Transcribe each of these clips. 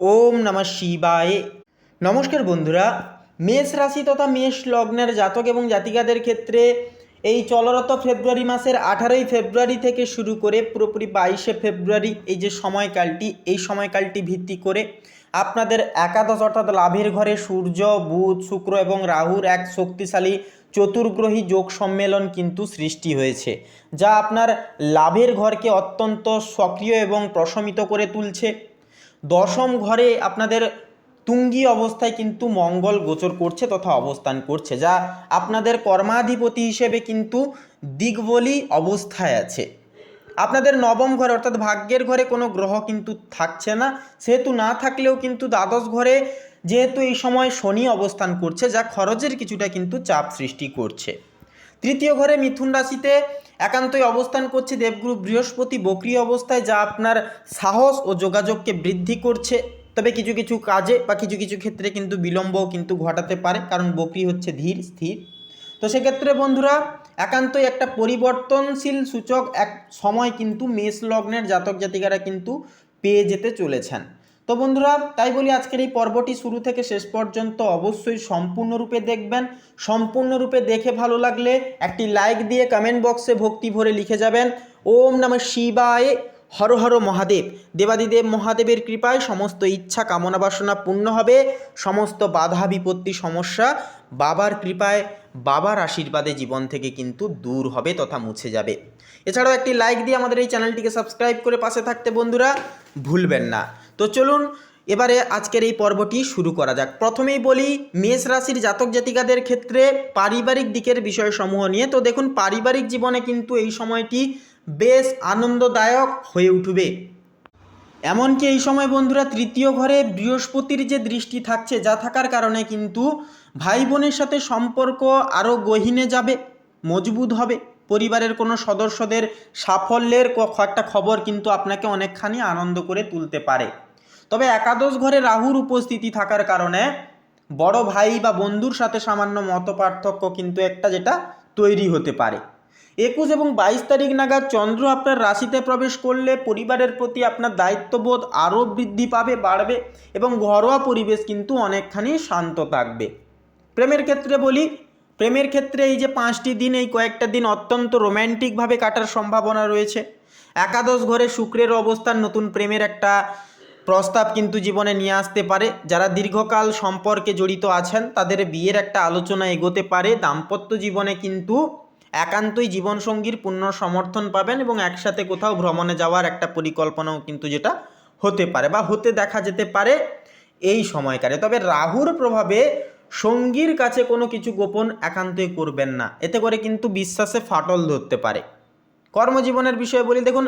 ওম নমঃ শিবায়। নমস্কার বন্ধুরা, মেষ রাশি তথা মেষ লগ্নের জাতক এবং জাতিকাদের ক্ষেত্রে এই চলরত ফেব্রুয়ারি মাসের আঠারোই ফেব্রুয়ারি থেকে শুরু করে পুরোপুরি বাইশে ফেব্রুয়ারি এই যে সময়কালটি, এই সময়কালটি ভিত্তি করে আপনাদের একাদশ অর্থাৎ লাভের ঘরে সূর্য, বুধ, শুক্র এবং রাহুর এক শক্তিশালী চতুর্গ্রহী যোগ সম্মেলন কিন্তু সৃষ্টি হয়েছে, যা আপনার লাভের ঘরকে অত্যন্ত সক্রিয় এবং প্রশমিত করে তুলছে। দশম ঘরে আপনাদের তুঙ্গি অবস্থায় কিন্তু মঙ্গল গোচর করছে তথা অবস্থান করছে, যা আপনাদের কর্মাধিপতি হিসেবে কিন্তু দিগবলি অবস্থায় আছে। আপনাদের নবম ঘরে অর্থাৎ ভাগ্যের ঘরে কোনো গ্রহ কিন্তু থাকছে না, সেহেতু না থাকলেও কিন্তু দ্বাদশ ঘরে যেহেতু এই সময় শনি অবস্থান করছে, যা খরচের কিছুটা কিন্তু চাপ সৃষ্টি করছে। তৃতীয় ঘরে মিথুন রাশিতে একান্তই অবস্থান করছে দেবগুরু বৃহস্পতি বক্রি অবস্থায়, যা আপনার সাহস ও যোগাযোগকে বৃদ্ধি করছে। তবে কিছু কিছু কাজে বা কিছু কিছু ক্ষেত্রে কিন্তু বিলম্বও কিন্তু ঘটাতে পারে, কারণ বকরি হচ্ছে ধীর, স্থির। তো সেক্ষেত্রে বন্ধুরা, একান্তই একটা পরিবর্তনশীল সূচক, এক সময় কিন্তু মেষ লগ্নের জাতক জাতিকারা কিন্তু পেয়ে যেতে চলেছেন। তো বন্ধুরা, তাই বলি আজকের এই পর্বটি শুরু থেকে শেষ পর্যন্ত অবশ্যই সম্পূর্ণরূপে দেখবেন। সম্পূর্ণরূপে দেখে ভালো লাগলে একটি লাইক দিয়ে কমেন্ট বক্সে ভক্তি ভরে লিখে যাবেন। ওম নমঃ শিবায়, হর হর মহাদেব। দেবাদিদেব মহাদেবের কৃপায় সমস্ত ইচ্ছা, কামনা, বাসনা পূর্ণ হবে। সমস্ত বাধা, বিপত্তি, সমস্যা বাবার কৃপায়, বাবার আশীর্বাদে জীবন থেকে কিন্তু দূর হবে তথা মুছে যাবে। এছাড়াও একটি লাইক দিয়ে আমাদের এই চ্যানেলটিকে সাবস্ক্রাইব করে পাশে থাকতে বন্ধুরা, ভুলবেন না। তো চলুন, এবারে আজকের এই পর্বটি শুরু করা যাক। প্রথমেই বলি, মেষ রাশির জাতক জাতিকাদের ক্ষেত্রে পারিবারিক দিকের বিষয়সমূহ নিয়ে। তো দেখুন, পারিবারিক জীবনে কিন্তু এই সময়টি বেশ আনন্দদায়ক হয়ে উঠবে। এমনকি এই সময় বন্ধুরা, তৃতীয় ঘরে বৃহস্পতির যে দৃষ্টি থাকছে, যা থাকার কারণে কিন্তু ভাই বোনের সাথে সম্পর্ক আরও গহীনে যাবে, মজবুত হবে। পরিবারের কোনো সদস্যদের সাফল্যের একটা খবর কিন্তু আপনাকে অনেকখানি আনন্দ করে তুলতে পারে। তবে একাদশ ঘরে রাহুর উপস্থিতি থাকার কারণে বড় ভাই বা বন্ধুর সাথে সামান্য মতপার্থক্য কিন্তু একটা যেটা তৈরি হতে পারে। একুশ এবং বাইশ তারিখ নাগাদ চন্দ্র আপনার রাশিতে প্রবেশ করলে পরিবারের প্রতি আপনার দায়িত্ববোধ আরও বৃদ্ধি পাবে, বাড়বে এবং ঘরোয়া পরিবেশ কিন্তু অনেকখানি শান্ত থাকবে। প্রেমের ক্ষেত্রে বলি, প্রেমের ক্ষেত্রে এই যে পাঁচটি দিন, এই কয়েকটা দিন অত্যন্ত রোম্যান্টিকভাবে কাটার সম্ভাবনা রয়েছে। একাদশ ঘরে শুক্রের অবস্থান নতুন প্রেমের একটা প্রস্তাব কিন্তু জীবনে নিয়ে আসতে পারে। যারা দীর্ঘকাল সম্পর্কে জড়িত আছেন, তাদের বিয়ের একটা আলোচনা এগোতে পারে। দাম্পত্য জীবনে কিন্তু একান্তই জীবনসঙ্গীর পূর্ণ সমর্থন পাবেন এবং একসাথে কোথাও ভ্রমণে যাওয়ার একটা পরিকল্পনাও কিন্তু যেটা হতে পারে বা হতে দেখা যেতে পারে এই সময়কারে তবে রাহুর প্রভাবে সঙ্গীর কাছে কোনো কিছু গোপন একান্তই করবেন না। এতে করে কিন্তু বিশ্বাসে ফাটল ধরতে পারে। কর্মজীবনের বিষয়ে বলি, দেখুন,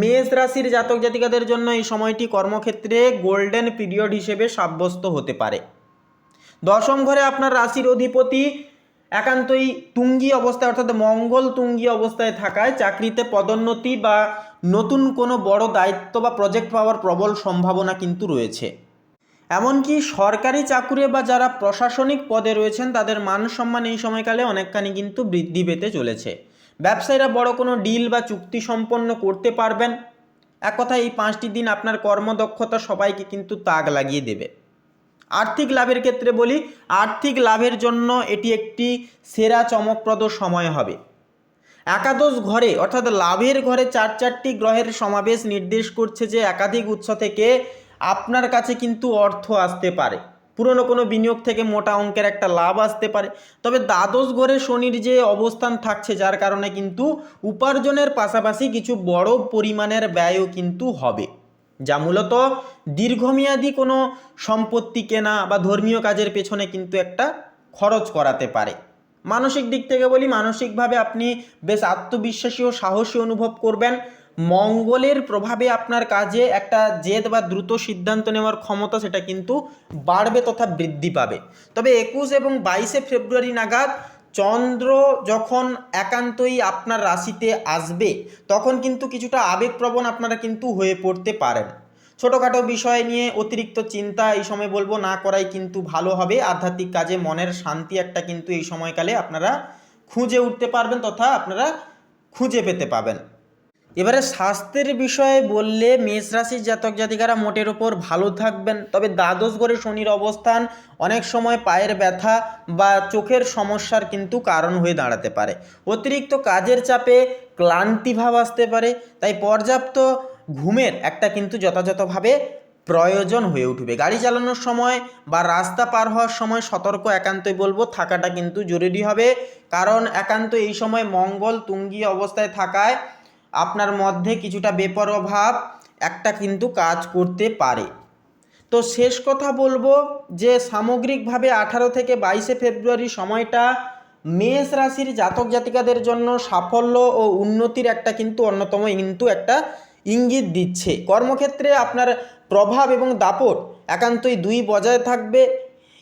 মেষ রাশির জাতক জাতিকাদের জন্য এই সময়টি কর্মক্ষেত্রে গোল্ডেন পিরিয়ড হিসেবে সাব্যস্ত হতে পারে। দশম ঘরে আপনার রাশির অধিপতি একান্তই তুঙ্গি অবস্থায়, অর্থাৎ মঙ্গল তুঙ্গি অবস্থায় থাকায় চাকরিতে পদোন্নতি বা নতুন কোনো বড় দায়িত্ব বা প্রজেক্ট পাওয়ার প্রবল সম্ভাবনা কিন্তু রয়েছে। এমনকি সরকারি চাকুরে বা যারা প্রশাসনিক পদে রয়েছেন, তাদের মান সম্মান এই সময়কালে অনেকখানি কিন্তু বৃদ্ধি পেতে চলেছে। ব্যবসায়ীরা বড় কোনো ডিল বা চুক্তি সম্পন্ন করতে পারবেন। এক কথায় এই পাঁচটি দিন আপনার কর্মদক্ষতা সবাইকে কিন্তু তাক লাগিয়ে দেবে। আর্থিক লাভের ক্ষেত্রে বলি, আর্থিক লাভের জন্য এটি একটি সেরা চমকপ্রদ সময় হবে। একাদশ ঘরে, অর্থাৎ লাভের ঘরে চার চারটি গ্রহের সমাবেশ নির্দেশ করছে যে একাধিক উৎস থেকে আপনার কাছে কিন্তু অর্থ আসতে পারে। পুরনো কোনো বিনিয়োগ থেকে মোটা অঙ্কের একটা লাভ আসতে পারে। তবে দ্বাদশ ঘরে শনির যে অবস্থান থাকছে, যার কারণে কিন্তু উপার্জনের পাশাপাশি কিছু বড় পরিমাণের ব্যয়ও কিন্তু হবে। যা মূলত দীর্ঘমেয়াদী কোনো সম্পত্তি কেনা বা ধর্মীয় কাজের পেছনে কিন্তু একটা খরচ করাতে পারে। মানসিক দিক থেকে বলি, মানসিকভাবে আপনি বেশ আত্মবিশ্বাসী ও সাহসী অনুভব করবেন। মঙ্গলের প্রভাবে আপনার কাজে একটা জেদ বা দ্রুত সিদ্ধান্ত নেওয়ার ক্ষমতা সেটা কিন্তু বাড়বে তথা বৃদ্ধি পাবে। তবে একুশ এবং বাইশে ফেব্রুয়ারি নাগাদ চন্দ্র যখন একান্তই আপনার রাশিতে আসবে, তখন কিন্তু কিছুটা আবেগপ্রবণ আপনারা কিন্তু হয়ে পড়তে পারেন। ছোটোখাটো বিষয় নিয়ে অতিরিক্ত চিন্তা এই সময় বলব না করাই কিন্তু ভালো হবে। আধ্যাত্মিক কাজে মনের শান্তি একটা কিন্তু এই সময়কালে আপনারা খুঁজে উঠতে পারবেন তথা আপনারা খুঁজে পেতে পাবেন। এবারে স্বাস্থ্যের বিষয়ে বললে মেষ রাশির জাতক জাতিকারা মোটের ওপর ভালো থাকবেন, তবে দ্বাদশ ঘরে শনির অবস্থান অনেক সময় পায়ের ব্যথা বা চোখের সমস্যার কিন্তু কারণ হয়ে দাঁড়াতে পারে। অতিরিক্ত কাজের চাপে ক্লান্তিভাব আসতে পারে, তাই পর্যাপ্ত ঘুমের একটা কিন্তু যথাযথভাবে প্রয়োজন হয়ে উঠবে। গাড়ি চালানোর সময় বা রাস্তা পার হওয়ার সময় সতর্ক একান্তই বলব, থাকাটা কিন্তু জরুরি হবে। কারণ একান্ত এই সময় মঙ্গল তুঙ্গি অবস্থায় থাকায় আপনার মধ্যে কিছুটা বেপরোয়া একটা কিন্তু কাজ করতে পারে। তো শেষ কথা বলব যে সামগ্রিকভাবে আঠারো থেকে বাইশে ফেব্রুয়ারি সময়টা মেষ রাশির জাতক জাতিকাদের জন্য সাফল্য ও উন্নতির একটা কিন্তু অন্যতম কিন্তু একটা ইঙ্গিত দিচ্ছে। কর্মক্ষেত্রে আপনার প্রভাব এবং দাপট একান্তই দুই বজায় থাকবে।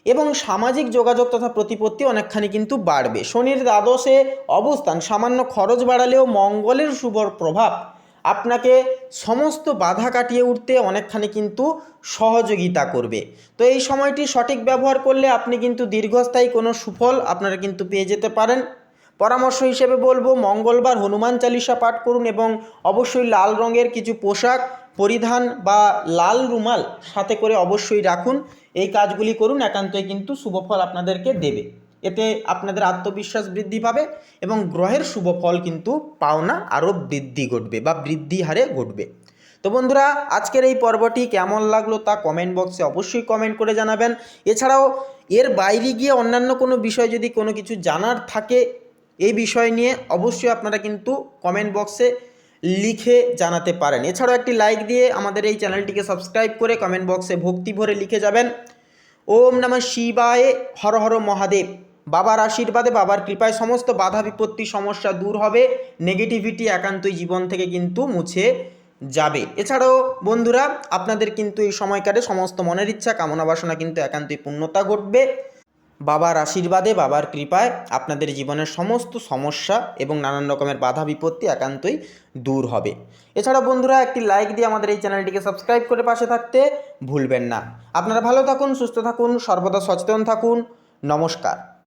এবং সামাজিক যোগাযোগ তথা প্রতিপত্তি অনেকখানি কিন্তু বাড়বে। শনির দ্বাদশে অবস্থান, সামান্য খরচ বাড়ালেও মঙ্গলের শুভ প্রভাব আপনাকে সমস্ত বাধা কাটিয়ে উঠতে অনেকখানি কিন্তু সহযোগিতা করবে। তো এই সময়টি সঠিক ব্যবহার করলে আপনি কিন্তু দীর্ঘস্থায়ী কোনো সুফল আপনারা কিন্তু পেয়ে যেতে পারেন। পরামর্শ হিসেবে বলব, মঙ্গলবার হনুমান চালিসা পাঠ করুন এবং অবশ্যই লাল রঙের কিছু পোশাক পরিধান বা লাল রুমাল সাথে করে অবশ্যই রাখুন। এই কাজগুলি করুন, একান্তই কিন্তু শুভফল আপনাদেরকে দেবে। এতে আপনাদের আত্মবিশ্বাস বৃদ্ধি পাবে এবং গ্রহের শুভ ফল কিন্তু পাওনা আরও বৃদ্ধি ঘটবে বা বৃদ্ধি হারে ঘটবে। তো বন্ধুরা, আজকের এই পর্বটি কেমন লাগল তা কমেন্ট বক্সে অবশ্যই কমেন্ট করে জানাবেন। এছাড়াও, এর বাইরে গিয়ে অন্যান্য কোনো বিষয় যদি কোনো কিছু জানার থাকে, এই বিষয় নিয়ে অবশ্যই আপনারা কিন্তু কমেন্ট বক্সে লিখে জানাতে পারেন। এছাড়াও একটি লাইক দিয়ে আমাদের এই চ্যানেলটিকে সাবস্ক্রাইব করে কমেন্ট বক্সে ভক্তি ভরে লিখে যাবেন। ওম নমঃ শিবায়, হর হর মহাদেব। বাবার আশীর্বাদে বাবার কৃপায় সমস্ত বাধা বিপত্তি সমস্যা দূর হবে। নেগেটিভিটি একান্তই জীবন থেকে কিন্তু মুছে যাবে। এছাড়াও বন্ধুরা, আপনাদের কিন্তু এই সময়কালে সমস্ত মনের ইচ্ছা, কামনা বাসনা কিন্তু একান্তই পূর্ণতা ঘটবে। বাবার আশীর্বাদে, বাবার কৃপায় আপনাদের জীবনের সমস্ত সমস্যা এবং নানান রকমের বাধা বিপত্তি একান্তই দূর হবে। এছাড়া বন্ধুরা, একটি লাইক দিয়ে আমাদের এই চ্যানেলটিকে সাবস্ক্রাইব করে পাশে থাকতে ভুলবেন না। আপনারা ভালো থাকুন, সুস্থ থাকুন, সর্বদা সচেতন থাকুন। নমস্কার।